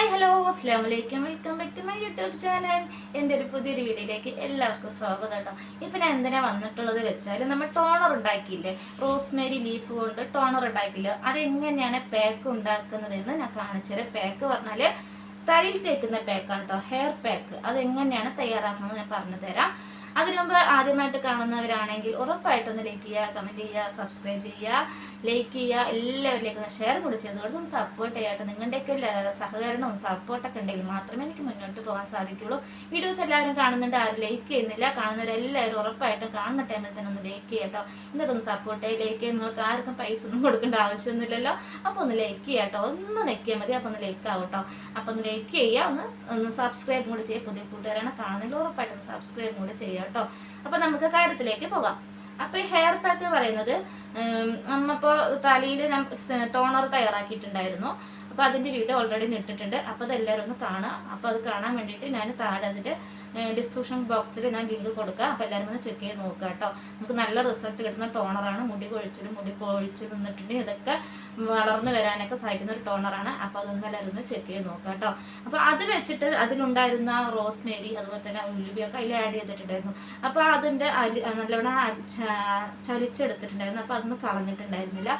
Hi hello അസ്സാം വലൈക്കും welcome back to my YouTube channel എന്റെ ഒരു പുതിയൊരു വീഡിയോയിലേക്ക് എല്ലാവർക്കും സ്വാഗതം കേട്ടോ. ഇപ്പം ഞാൻ എന്തിനാ വന്നിട്ടുള്ളത് വെച്ചാൽ നമ്മൾ ടോണർ ഉണ്ടാക്കിയില്ലേ? റോസ്മേരി ലീഫ് കൊണ്ട് ടോണർ ഉണ്ടാക്കിയില്ലോ? അതെങ്ങനെയാണ് പാക്ക് ഉണ്ടാക്കുന്നതെന്ന് ഞാൻ കാണിച്ചത് പാക്ക് പറഞ്ഞാൽ തലയിൽ തേക്കുന്ന പാക്കാണ് കേട്ടോ. ഹെയർ പാക്ക് അതെങ്ങനെയാണ് തയ്യാറാക്കുന്നത് ഞാൻ പറഞ്ഞു തരാം. അതിനു മുമ്പ് ആദ്യമായിട്ട് കാണുന്നവരാണെങ്കിൽ ഉറപ്പായിട്ടൊന്ന് ലൈക്ക് ചെയ്യുക കമന്റ് ചെയ്യുക സബ്സ്ക്രൈബ് ചെയ്യുക ലൈക്ക് ചെയ്യുക എല്ലാവരിലേക്കും ഷെയർ കൂടി ചെയ്ത് കൊടുത്ത് ഒന്ന് സപ്പോർട്ട് ചെയ്യാട്ടെ നിങ്ങളുടെയൊക്കെ സഹകരണവും സപ്പോർട്ടൊക്കെ ഉണ്ടെങ്കിൽ മാത്രമേ എനിക്ക് മുന്നോട്ട് പോകാൻ സാധിക്കുള്ളൂ. വീഡിയോസ് എല്ലാവരും കാണുന്നുണ്ട് ആരും ലൈക്ക് ചെയ്യുന്നില്ല. കാണുന്നവരെല്ലാവരും ഉറപ്പായിട്ടും കാണുന്ന ടൈമിൽ തന്നെ ഒന്ന് ലൈക്ക് ചെയ്യട്ടോ എന്നിട്ടൊന്ന് സപ്പോർട്ട് ചെയ്യുക. ലൈക്ക് ചെയ്യുന്ന നിങ്ങൾക്ക് ആർക്കും പൈസ ഒന്നും കൊടുക്കേണ്ട ആവശ്യമൊന്നുമില്ലല്ലോ. അപ്പോൾ ഒന്ന് ലൈക്ക് ചെയ്യാട്ടോ ഒന്ന് നെക്കിയാൽ മതി. അപ്പോൾ ഒന്ന് ലൈക്ക് ആവട്ടോ അപ്പോൾ ഒന്ന് ലൈക്ക് ചെയ്യുക. ഒന്ന് ഒന്ന് സബ്സ്ക്രൈബ് കൂടി ചെയ്യുക പുതിയ കൂട്ടുകാരാണ് കാണുന്നില്ല ഉറപ്പായിട്ടും സബ്സ്ക്രൈബ് കൂടി ചെയ്യുക. കേട്ടോ അപ്പോൾ നമുക്ക് കാര്യത്തിലേക്ക് പോകാം. അപ്പോൾ ഈ ഹെയർ പാക്ക് പറയുന്നത് നമ്മപ്പോ തലയിൽ ടോണർ തയ്യാറാക്കിയിട്ടുണ്ടായിരുന്നു. അപ്പോൾ അതിന്റെ വീഡിയോ ഓൾറെഡി ഇട്ടിട്ടുണ്ട്. അപ്പോൾ അതെല്ലാവരും ഒന്ന് കാണാം. അപ്പോൾ അത് കാണാൻ വേണ്ടിയിട്ട് ഞാൻ താഴെ അതിന്റെ ഡിസ്ക്രിപ്ഷൻ ബോക്സിൽ ഞാൻ ലിങ്ക് കൊടുക്കുക അപ്പോൾ എല്ലാവരും ഒന്ന് ചെക്ക് ചെയ്ത് നോക്കുക കേട്ടോ. നമുക്ക് നല്ല റിസൾട്ട് കിട്ടുന്ന ടോണറാണ് മുടി കൊഴിച്ചിലും മുടി കൊഴിച്ച് നിന്നിട്ടുണ്ടെങ്കിൽ ഇതൊക്കെ വളർന്നു വരാനൊക്കെ സഹായിക്കുന്ന ഒരു ടോണറാണ് അപ്പോൾ അതൊന്നും എല്ലാവരും ഒന്ന് ചെക്ക് ചെയ്ത് നോക്കുക കേട്ടോ. അപ്പോൾ അത് വെച്ചിട്ട് അതിലുണ്ടായിരുന്ന റോസ് മേരി അതുപോലെ തന്നെ ഉലുവിയൊക്കെ അതിൽ ആഡ് ചെയ്തിട്ടുണ്ടായിരുന്നു. അപ്പോൾ അതിന്റെ നല്ലവണ്ണം ചലിച്ചെടുത്തിട്ടുണ്ടായിരുന്നു അപ്പോൾ അതൊന്നും കളഞ്ഞിട്ടുണ്ടായിരുന്നില്ല.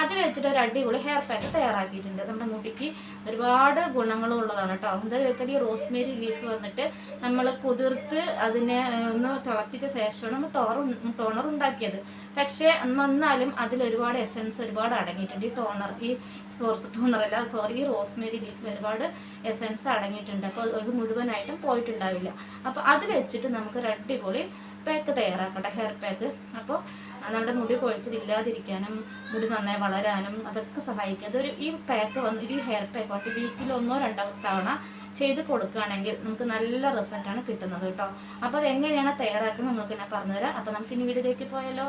അത് വെച്ചിട്ട് ഒരു അടിപൊളി ഹെയർ പാക്ക് തയ്യാറാക്കിയിട്ടുണ്ട്. നമ്മുടെ മുടിക്ക് ഒരുപാട് ഗുണങ്ങളും ഉള്ളതാണ് കേട്ടോ. എന്താ വെച്ചാൽ ഈ റോസ്മേരി ലീഫ് വന്നിട്ട് നമ്മൾ കുതിർത്ത് അതിനെ ഒന്ന് തിളപ്പിച്ച ശേഷമാണ് ടോർ ടോണർ ഉണ്ടാക്കിയത്. പക്ഷേ വന്നാലും അതിൽ ഒരുപാട് എസൻസ് ഒരുപാട് അടങ്ങിയിട്ടുണ്ട്. ഈ ടോണർ ഈ അല്ല സോറി ഈ റോസ്മേരി ലീഫിൽ ഒരുപാട് എസൻസ് അടങ്ങിയിട്ടുണ്ട്. അപ്പോൾ അത് മുഴുവനായിട്ടും പോയിട്ടുണ്ടാവില്ല. അപ്പോൾ അത് വെച്ചിട്ട് നമുക്ക് ഒരു അടിപൊളി പാക്ക് തയ്യാറാക്കട്ടെ ഹെയർ പാക്ക് അപ്പോൾ നമ്മുടെ മുടി കൊഴിച്ചിലില്ലാതിരിക്കാനും മുടി നന്നായി വളരാനും അതൊക്കെ സഹായിക്കും. അതൊരു ഈ പാക്ക് വന്ന് ഒരു ഹെയർ പാക്ക് വന്നിട്ട് വീക്കിൽ ഒന്നോ രണ്ടോ തവണ ചെയ്ത് കൊടുക്കുകയാണെങ്കിൽ നമുക്ക് നല്ല റിസൾട്ടാണ് കിട്ടുന്നത് കേട്ടോ. അപ്പോൾ അത് എങ്ങനെയാണ് തയ്യാറാക്കുന്നത് നിങ്ങൾക്ക് ഞാൻ പറഞ്ഞുതരാം. അപ്പോൾ നമുക്ക് ഇനി വീഡിയോയിലേക്ക് പോയാലോ?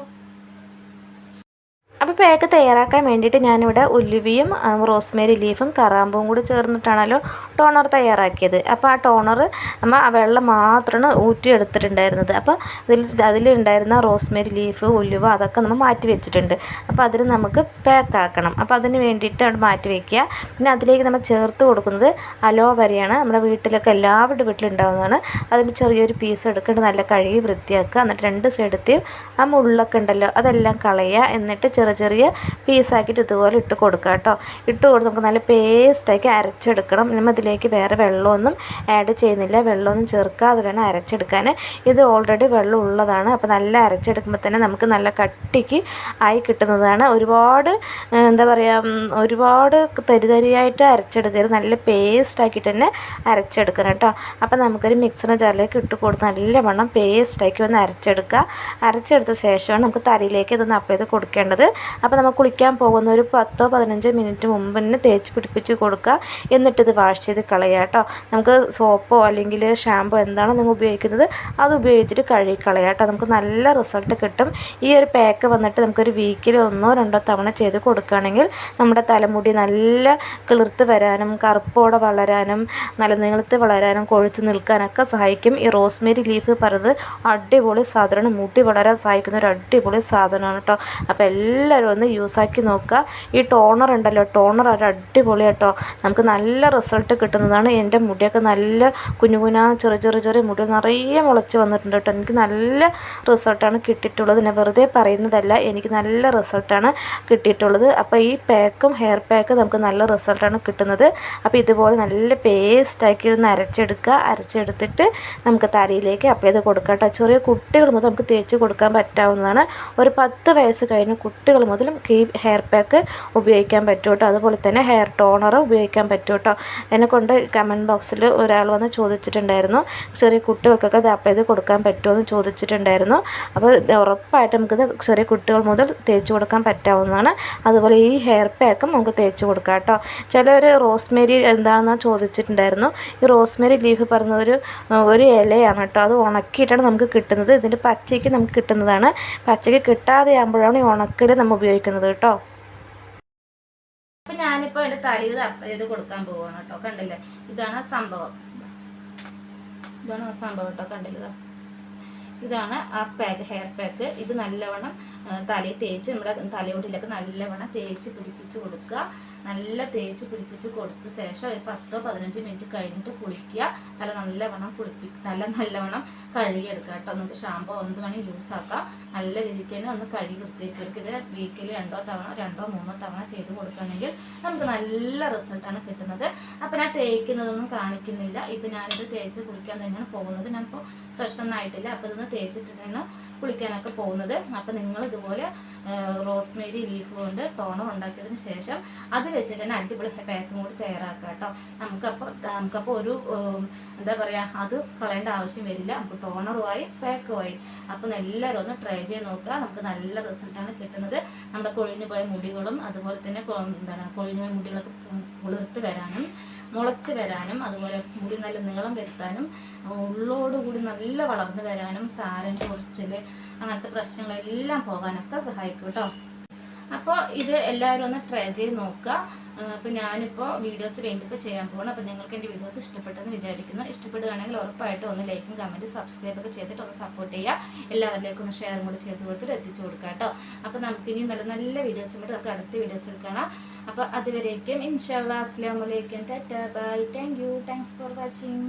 പാക്ക് തയ്യാറാക്കാൻ വേണ്ടിയിട്ട് ഞാനിവിടെ ഉലുവിയും റോസ്മേരി ലീഫും കറാമ്പും കൂടി ചേർന്നിട്ടാണല്ലോ ടോണർ തയ്യാറാക്കിയത്. അപ്പോൾ ആ ടോണർ നമ്മൾ ആ വെള്ളം മാത്രമാണ് ഊറ്റിയെടുത്തിട്ടുണ്ടായിരുന്നത്. അപ്പോൾ അതിൽ അതിലുണ്ടായിരുന്ന റോസ്മേരി ലീഫ് ഉലുവ അതൊക്കെ നമ്മൾ മാറ്റി വെച്ചിട്ടുണ്ട്. അപ്പോൾ അതിന് നമുക്ക് പാക്ക് ആക്കണം അപ്പോൾ അതിന് വേണ്ടിയിട്ട് അവിടെ മാറ്റി വെക്കുക. പിന്നെ അതിലേക്ക് നമ്മൾ ചേർത്ത് കൊടുക്കുന്നത് അലോവരയാണ്. നമ്മുടെ വീട്ടിലൊക്കെ എല്ലാവരുടെ വീട്ടിലുണ്ടാവുന്നതാണ് അതിൽ ചെറിയൊരു പീസ് എടുക്കേണ്ടത് നല്ല കഴുകി വൃത്തിയാക്കുക. എന്നിട്ട് രണ്ട് സൈഡത്തെയും ആ മുള്ളൊക്കെ ഉണ്ടല്ലോ അതെല്ലാം കളയുക. എന്നിട്ട് ചെറിയ ചെറിയ പീസാക്കിയിട്ട് ഇതുപോലെ ഇട്ട് കൊടുക്കുക കേട്ടോ. ഇട്ട് കൊടുത്ത് നമുക്ക് നല്ല പേസ്റ്റാക്കി അരച്ചെടുക്കണം. നമ്മൾ ഇതിലേക്ക് വേറെ വെള്ളമൊന്നും ആഡ് ചെയ്യുന്നില്ല. വെള്ളമൊന്നും ചേർക്കാതെ വേണം അരച്ചെടുക്കാൻ ഇത് ഓൾറെഡി വെള്ളം ഉള്ളതാണ്. അപ്പോൾ നല്ല അരച്ചെടുക്കുമ്പോൾ തന്നെ നമുക്ക് നല്ല കട്ടിക്ക് ആയി കിട്ടുന്നതാണ്. ഒരുപാട് എന്താ പറയുക ഒരുപാട് തരിതരിയായിട്ട് അരച്ചെടുക്കരുത്. നല്ല പേസ്റ്റാക്കിയിട്ട് തന്നെ അരച്ചെടുക്കണം കേട്ടോ. അപ്പോൾ നമുക്കൊരു മിക്സിന്റെ ജാറിലേക്ക് ഇട്ട് കൊടുത്ത് നല്ലവണ്ണം പേസ്റ്റാക്കി ഒന്ന് അരച്ചെടുക്കുക. അരച്ചെടുത്ത ശേഷമാണ് നമുക്ക് തലയിലേക്ക് ഇതൊന്ന് അപ്ലൈ ചെയ്ത് കൊടുക്കേണ്ടത്. അപ്പോൾ നമ്മൾ കുളിക്കാൻ പോകുന്ന ഒരു പത്തോ പതിനഞ്ചോ മിനിറ്റ് മുമ്പ് തന്നെ തേച്ച് പിടിപ്പിച്ച് കൊടുക്കുക. എന്നിട്ട് ഇത് വാഷ് ചെയ്ത് കളയുക കേട്ടോ. നമുക്ക് സോപ്പോ അല്ലെങ്കിൽ ഷാമ്പോ എന്താണോ നിങ്ങൾ ഉപയോഗിക്കുന്നത് അത് ഉപയോഗിച്ചിട്ട് കഴുകി കളയുക കേട്ടോ. നമുക്ക് നല്ല റിസൾട്ട് കിട്ടും. ഈ ഒരു പാക്ക് വന്നിട്ട് നമുക്കൊരു വീക്കിൽ ഒന്നോ രണ്ടോ തവണ ചെയ്ത് കൊടുക്കുകയാണെങ്കിൽ നമ്മുടെ തലമുടി നല്ല കിളിർത്ത് വരാനും കറുപ്പോടെ വളരാനും നല്ല നീളത്ത് വളരാനും കൊഴുത്ത് നിൽക്കാനൊക്കെ സഹായിക്കും. ഈ റോസ്മേരി ലീഫ് പറയുന്നത് അടിപൊളി സാധനമാണ്. മുടി വളരാൻ സഹായിക്കുന്ന ഒരു അടിപൊളി സാധനമാണ് കേട്ടോ. അപ്പോൾ എല്ലാവരും ഒന്ന് യൂസാക്കി നോക്കുക. ഈ ടോണർ ഉണ്ടല്ലോ ടോണർ ഒരു അടിപൊളി കേട്ടോ. നമുക്ക് നല്ല റിസൾട്ട് കിട്ടുന്നതാണ്. എന്റെ മുടിയൊക്കെ നല്ല കുഞ്ഞു കുഞ്ഞാ ചെറിയ ചെറിയ ചെറിയ മുടി നിറയെ മുളച്ച് വന്നിട്ടുണ്ട് കേട്ടോ. എനിക്ക് നല്ല റിസൾട്ടാണ് കിട്ടിയിട്ടുള്ളത്. ഞാൻ വെറുതെ പറയുന്നതല്ല എനിക്ക് നല്ല റിസൾട്ടാണ് കിട്ടിയിട്ടുള്ളത്. അപ്പോൾ ഈ പാക്കും ഹെയർ പാക്ക് നമുക്ക് നല്ല റിസൾട്ടാണ് കിട്ടുന്നത്. അപ്പോൾ ഇതുപോലെ നല്ല പേസ്റ്റാക്കി ഒന്ന് അരച്ചെടുക്കുക. അരച്ചെടുത്തിട്ട് നമുക്ക് തലയിലേക്ക് അപ്ലൈ ചെയ്ത് കൊടുക്കാം കേട്ടോ. ചെറിയ കുട്ടികൾ മുതൽ നമുക്ക് തേച്ച് കൊടുക്കാൻ പറ്റാവുന്നതാണ്. ഒരു പത്ത് വയസ്സ് കഴിഞ്ഞ് കുട്ടികൾ മുതലും ഈ ഹെയർ പാക്ക് ഉപയോഗിക്കാൻ പറ്റും കേട്ടോ അതുപോലെ തന്നെ ഹെയർ ടോണർ ഉപയോഗിക്കാൻ പറ്റും കേട്ടോ എന്നെ കൊണ്ട് കമന്റ് ബോക്സിൽ ഒരാൾ വന്ന് ചോദിച്ചിട്ടുണ്ടായിരുന്നു. ചെറിയ കുട്ടികൾക്കൊക്കെ ഇത് ചെയ്ത് കൊടുക്കാൻ പറ്റുമോ എന്ന് ചോദിച്ചിട്ടുണ്ടായിരുന്നു. അപ്പോൾ ഉറപ്പായിട്ട് നമുക്കിത് ചെറിയ കുട്ടികൾ മുതൽ തേച്ച് കൊടുക്കാൻ പറ്റാവുന്നതാണ്. അതുപോലെ ഈ ഹെയർ പാക്കും നമുക്ക് തേച്ച് കൊടുക്കാം കേട്ടോ. ചിലർ റോസ്മേരി എന്താണെന്ന് ചോദിച്ചിട്ടുണ്ടായിരുന്നു. ഈ റോസ്മേരി ലീഫ് പറഞ്ഞ ഒരു ഒരു ഇലയാണ് കേട്ടോ. അത് ഉണക്കിയിട്ടാണ് നമുക്ക് കിട്ടുന്നത്. ഇതിന്റെ പച്ചയ്ക്ക് നമുക്ക് കിട്ടുന്നതാണ്. പച്ചയ്ക്ക് കിട്ടാതെ ആകുമ്പോഴാണ് ഈ ഉണക്കൽ നമ്മൾ ഉപയോഗിക്കുന്നത് കേട്ടോ. അപ്പം ഞാനിപ്പോൾ എന്റെ തലയിൽ ഇത് കൊടുക്കാൻ പോവുകയാണ് കേട്ടോ. കണ്ടില്ലേ? ഇതാണ് സംഭവം. ഇതാണ് സംഭവം കേട്ടോ. കണ്ടില്ലേ. ഇതാണ് ആ പാക്ക് ഹെയർ പാക്ക് ഇത് നല്ലവണ്ണം തലയിൽ തേച്ച് നമ്മുടെ തലയോടിലൊക്കെ നല്ലവണ്ണം തേച്ച് പിടിപ്പിച്ച് കൊടുക്കുക. നല്ല തേച്ച് പിടിപ്പിച്ച് കൊടുത്ത ശേഷം ഒരു പത്തോ പതിനഞ്ച് മിനിറ്റ് കഴിഞ്ഞിട്ട് കുളിക്കുക. തല നല്ലവണ്ണം കുളിപ്പി തല നല്ലവണ്ണം കഴുകിയെടുക്കുക കേട്ടോ. നമുക്ക് ഷാമ്പോ ഒന്ന് വേണമെങ്കിൽ യൂസ് ആക്കാം. നല്ല രീതിക്ക് തന്നെ ഒന്ന് കഴുകി വൃത്തിയാക്കി എടുക്കുക ഇത് വീക്കിൽ രണ്ടോ തവണ രണ്ടോ മൂന്നോ തവണ ചെയ്ത് കൊടുക്കുകയാണെങ്കിൽ നമുക്ക് നല്ല റിസൾട്ടാണ് കിട്ടുന്നത്. അപ്പം ഞാൻ തേക്കുന്നതൊന്നും കാണിക്കുന്നില്ല. ഇപ്പം ഞാനിത് തേച്ച് കുളിക്കാൻ തന്നെയാണ് പോകുന്നത്. ഞാനിപ്പോൾ ഫ്രഷ് ഒന്നും ആയിട്ടില്ല. അപ്പോൾ ഇതൊന്ന് തേച്ചിട്ടിട്ടാണ് കുളിക്കാനൊക്കെ പോകുന്നത്. അപ്പം നിങ്ങൾ ഇതുപോലെ റോസ്മേരി ലീഫ് കൊണ്ട് ടോണർ ഉണ്ടാക്കിയതിന് ശേഷം അത് വെച്ചിട്ട് തന്നെ അടിപൊളി പാക്കും കൂടി തയ്യാറാക്കാം കേട്ടോ. നമുക്കപ്പോൾ നമുക്കപ്പോൾ ഒരു എന്താ പറയുക അത് കളയേണ്ട ആവശ്യം വരില്ല. നമുക്ക് ടോണറുമായി പാക്കുമായി. അപ്പം എല്ലാവരും ഒന്ന് ട്രൈ ചെയ്ത് നോക്കുക. നമുക്ക് നല്ല റിസൾട്ടാണ് കിട്ടുന്നത്. നമ്മുടെ കൊഴിഞ്ഞു പോയ മുടികളും അതുപോലെ തന്നെ എന്താണ് കൊഴിഞ്ഞു പോയ മുടികളൊക്കെ കുളിർത്ത് വരാനും മുളച്ച് വരാനും അതുപോലെ മുടി നല്ല നീളം വരുത്താനും ഉള്ളോടുകൂടി നല്ല വളർന്നു വരാനും താരൻ ചൊറിച്ചൽ അങ്ങനത്തെ പ്രശ്നങ്ങളെല്ലാം പോകാനൊക്കെ സഹായിക്കും കേട്ടോ. അപ്പോൾ ഇത് എല്ലാവരും ഒന്ന് ട്രൈ ചെയ്ത് നോക്കുക. അപ്പോൾ ഞാനിപ്പോൾ വീഡിയോസ് വേണ്ടിപ്പോൾ ചെയ്യാൻ പോകണം അപ്പോൾ നിങ്ങൾക്ക് എന്റെ വീഡിയോസ് ഇഷ്ടപ്പെട്ടെന്ന് വിചാരിക്കുന്നു. ഇഷ്ടപ്പെടുകയാണെങ്കിൽ ഉറപ്പായിട്ടും ഒന്ന് ലൈക്കും കമന്റും സബ്സ്ക്രൈബ് ഒക്കെ ചെയ്തിട്ട് ഒന്ന് സപ്പോർട്ട് ചെയ്യുക. എല്ലാവരിലേക്കും ഒന്ന് ഷെയറും കൂടി ചെയ്ത് കൊടുത്തിട്ട് എത്തിച്ചു കൊടുക്കുക കേട്ടോ. അപ്പോൾ നമുക്ക് ഇനി നല്ല നല്ല വീഡിയോസ് ഉണ്ട് നമുക്ക് അടുത്ത വീഡിയോസിൽ കാണാം. അപ്പോൾ അതുവരേക്കും. ഇൻഷാല്ലാ അസ്സാം വലൈക്കും tata. Bye. Thank you thanks for watching